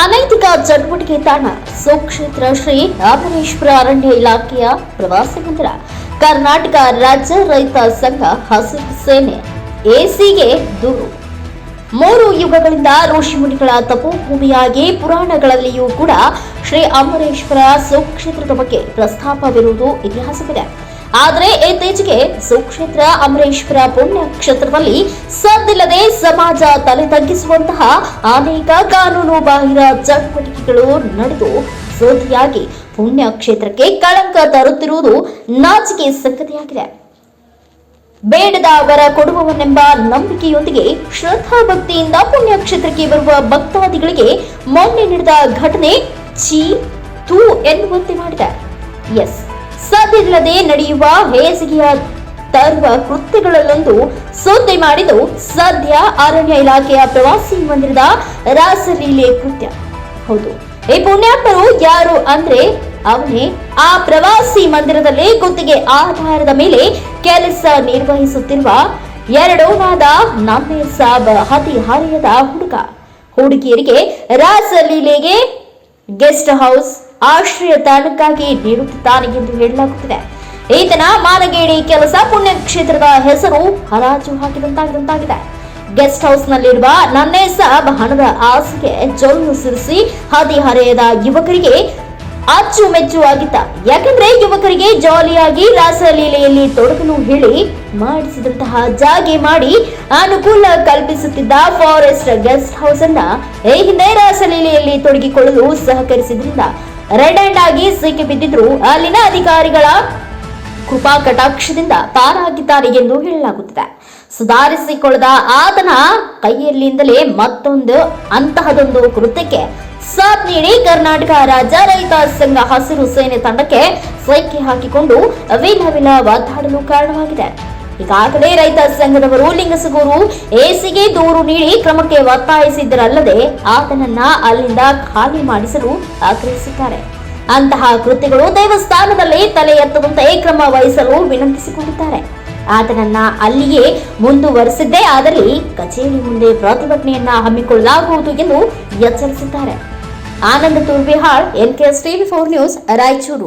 ಅನೈತಿಕ ಚಟುವಟಿಕೆ ತಾಣ, ಸುಕ್ಷೇತ್ರ ಶ್ರೀ ರಾಮರೇಶ್ವರ ಅರಣ್ಯ ಇಲಾಖೆಯ ಪ್ರವಾಸ ಮಂದಿರ, ಕರ್ನಾಟಕ ರಾಜ್ಯ ರೈತ ಸಂಘ ಹಸಿರು ಸೇನೆ, ಎಸಿಗೆ ದೂರು. ಮೂರು ಯುಗಗಳಿಂದ ಋಷಿಮುನಿಗಳ ತಪೋಭೂಮಿಯಾಗಿ ಪುರಾಣಗಳಲ್ಲಿಯೂ ಕೂಡ ಶ್ರೀ ಅಮರೇಶ್ವರ ಸುಕ್ಷೇತ್ರದ ಬಗ್ಗೆ ಪ್ರಸ್ತಾಪವಿರುವುದು ಇತಿಹಾಸವಿದೆ. ಆದರೆ ಇತ್ತೀಚೆಗೆ ಸುಕ್ಷೇತ್ರ, ಅಮರೇಶ್ವರ ಪುಣ್ಯ ಕ್ಷೇತ್ರದಲ್ಲಿ ಸದ್ದಿಲ್ಲದೆ ಸಮಾಜ ತಲೆ ತಗ್ಗಿಸುವಂತಹ ಅನೇಕ ಕಾನೂನು ಬಾಹಿರ ಚಟುವಟಿಕೆಗಳು ನಡೆದು ಸುದ್ದಿಯಾಗಿ ಪುಣ್ಯ ಕ್ಷೇತ್ರಕ್ಕೆ ಕಳಂಕ ತರುತ್ತಿರುವುದು ನಾಚಿಕೆ ಸಂಗತಿಯಾಗಿದೆ. ಬೇಡದ ವರ ಕೊಡುವವನೆಂಬ ನಂಬಿಕೆಯೊಂದಿಗೆ ಶ್ರದ್ಧಾ ಭಕ್ತಿಯಿಂದ ಪುಣ್ಯಕ್ಷೇತ್ರಕ್ಕೆ ಬರುವ ಭಕ್ತಾದಿಗಳಿಗೆ ಮೊನ್ನೆ ನಡೆದ ಘಟನೆ ಚೀ ತೂ ಎನ್ನುವಂತೆ ಮಾಡಿದೆ. ಎಸ್. ಸದ್ದಿಲ್ಲದೆ ನಡೆಯುವ ಹೇಸಿಗೆಯ ತರುವ ಕೃತ್ಯಗಳಲ್ಲೊಂದು ಸುದ್ದಿ ಮಾಡಿದ್ದು ಸದ್ಯ ಅರಣ್ಯ ಇಲಾಖೆಯ ಪ್ರವಾಸಿ ಮಂದಿರದ ರಾಸಲೀಲೆ ಕೃತ್ಯ. ಹೌದು. ಈ ಪುಣ್ಯಾತ್ಮರು ಯಾರು ಅಂದ್ರೆ ಅವನೇ ಆ ಪ್ರವಾಸಿ ಮಂದಿರದಲ್ಲಿ ಗುತ್ತಿಗೆ ಆಧಾರದ ಮೇಲೆ ಕೆಲಸ ನಿರ್ವಹಿಸುತ್ತಿರುವ ಎರಡೋನಾದ ನಮ್ಮೆ ಸಾಬ್ ಹರಿಯದ ಹುಡುಗ. ಹುಡುಗಿಯರಿಗೆ ರಾಸಲೀಲೆಗೆ ಗೆಸ್ಟ್ ಹೌಸ್ ಆಶ್ರಯ ತಾಣಕ್ಕಾಗಿ ನೀಡುತ್ತಿದ್ದಾನೆ ಎಂದು ಹೇಳಲಾಗುತ್ತಿದೆ. ಈತನ ಮಾನಗೇಡಿ ಕೆಲಸ ಪುಣ್ಯಕ್ಷೇತ್ರದ ಹೆಸರು ಹರಾಜು ಹಾಕಿದಂತಾಗಿದಂತಾಗಿದೆ ಗೆಸ್ಟ್ ಹೌಸ್ ನಲ್ಲಿರುವ ನನ್ನೇ ಸಾಬ್ ಹಣದ ಆಸೆಗೆ ಜೊಲ್ಲು ಸುರಿಸಿ ಹದಿಹರೆಯದ ಯುವಕರಿಗೆ ಅಚ್ಚುಮೆಚ್ಚು ಆಗಿದ್ದ. ಯಾಕಂದ್ರೆ ಯುವಕರಿಗೆ ಜಾಲಿಯಾಗಿ ರಾಸಲೀಲೆಯಲ್ಲಿ ತೊಡಗಲು ಹೇಳಿ ಮಾಡಿಸಿದಂತಹ ಜಾಗೆ ಮಾಡಿ ಅನುಕೂಲ ಕಲ್ಪಿಸುತ್ತಿದ್ದ ಫಾರೆಸ್ಟ್ ಗೆಸ್ಟ್ ಹೌಸ್ ಅನ್ನ ಈ ಹಿಂದೆ ರಾಸಲೀಲೆಯಲ್ಲಿ ತೊಡಗಿಕೊಳ್ಳಲು ಸಹಕರಿಸಿದ್ರಿಂದ ರೆಡ್ ಹ್ಯಾಂಡ್ ಆಗಿ ಸಿಕ್ಕಿ ಬಿದ್ದಿದ್ರು ಅಲ್ಲಿನ ಅಧಿಕಾರಿಗಳ ಕೃಪಾ ಕಟಾಕ್ಷದಿಂದ ಪಾರಾಗಿದ್ದಾರೆ ಎಂದು ಹೇಳಲಾಗುತ್ತಿದೆ. ಸುಧಾರಿಸಿಕೊಳ್ಳದ ಆತನ ಕೈಯಲ್ಲಿಂದಲೇ ಮತ್ತೊಂದು ಅಂತಹದೊಂದು ಕೃತ್ಯಕ್ಕೆ ಸಾಥ್ ನೀಡಿ ಕರ್ನಾಟಕ ರಾಜ್ಯ ರೈತ ಸಂಘ ಹಸಿರು ಸೇನೆ ತಂಡಕ್ಕೆ ಸೈಕೆ ಹಾಕಿಕೊಂಡು ವಿಲ ವಿಲ ಒದ್ದಾಡಲು ಕಾರಣವಾಗಿದೆ. ಈಗಾಗಲೇ ರೈತ ಸಂಘದವರು ಲಿಂಗಸಗೂರು ಎಸಿಗೆ ದೂರು ನೀಡಿ ಕ್ರಮಕ್ಕೆ ಒತ್ತಾಯಿಸಿದ್ದರಲ್ಲದೆ ಆತನನ್ನ ಅಲ್ಲಿಂದ ಖಾಲಿ ಮಾಡಿಸಲು ಆಗ್ರಹಿಸಿದ್ದಾರೆ. ಅಂತಹ ಕೃತ್ಯಗಳು ದೇವಸ್ಥಾನದಲ್ಲಿ ತಲೆ ಎತ್ತುವಂತೆ ಕ್ರಮ ವಹಿಸಲು ವಿನಂತಿಸಿಕೊಂಡಿದ್ದಾರೆ. ಆತನನ್ನ ಅಲ್ಲಿಯೇ ಮುಂದುವರೆಸಿದ್ದೇ ಆದಲ್ಲಿ ಕಚೇರಿ ಮುಂದೆ ಪ್ರತಿಭಟನೆಯನ್ನ ಹಮ್ಮಿಕೊಳ್ಳಲಾಗುವುದು ಎಂದು ಎಚ್ಚರಿಸಿದ್ದಾರೆ. Ananda Turbihal NKS TV four news, Raichur.